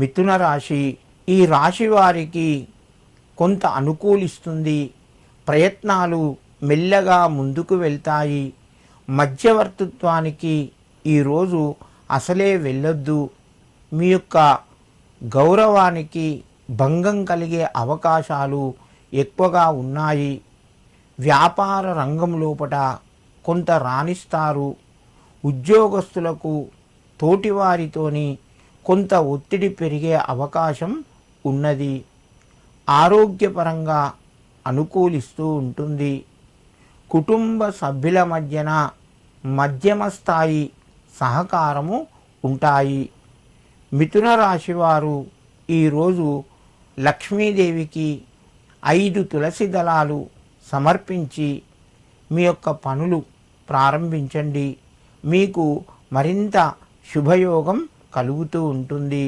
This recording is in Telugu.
మిథున రాశి ఈ రాశి వారికి కొంత అనుకూలిస్తుంది. ప్రయత్నాలు మెల్లగా ముందుకు వెళ్తాయి. మధ్యవర్తిత్వానికి ఈరోజు అసలే వెళ్ళొద్దు. మీ యొక్క గౌరవానికి భంగం కలిగే అవకాశాలు ఎక్కువగా ఉన్నాయి. వ్యాపార రంగం లోపట కొంత రాణిస్తారు. ఉద్యోగస్తులకు తోటివారితోని కొంత ఒత్తిడి పెరిగే అవకాశం ఉన్నది. ఆరోగ్యపరంగా అనుకూలిస్తూ ఉంటుంది. కుటుంబ సభ్యుల మధ్యన మధ్యమ స్థాయి సహకారము ఉంటాయి. మిథున రాశి వారు ఈరోజు లక్ష్మీదేవికి ఐదు తులసి దళాలు సమర్పించి మీ యొక్క పనులు ప్రారంభించండి. మీకు మరింత శుభయోగం కలుగుతూ ఉంటుంది.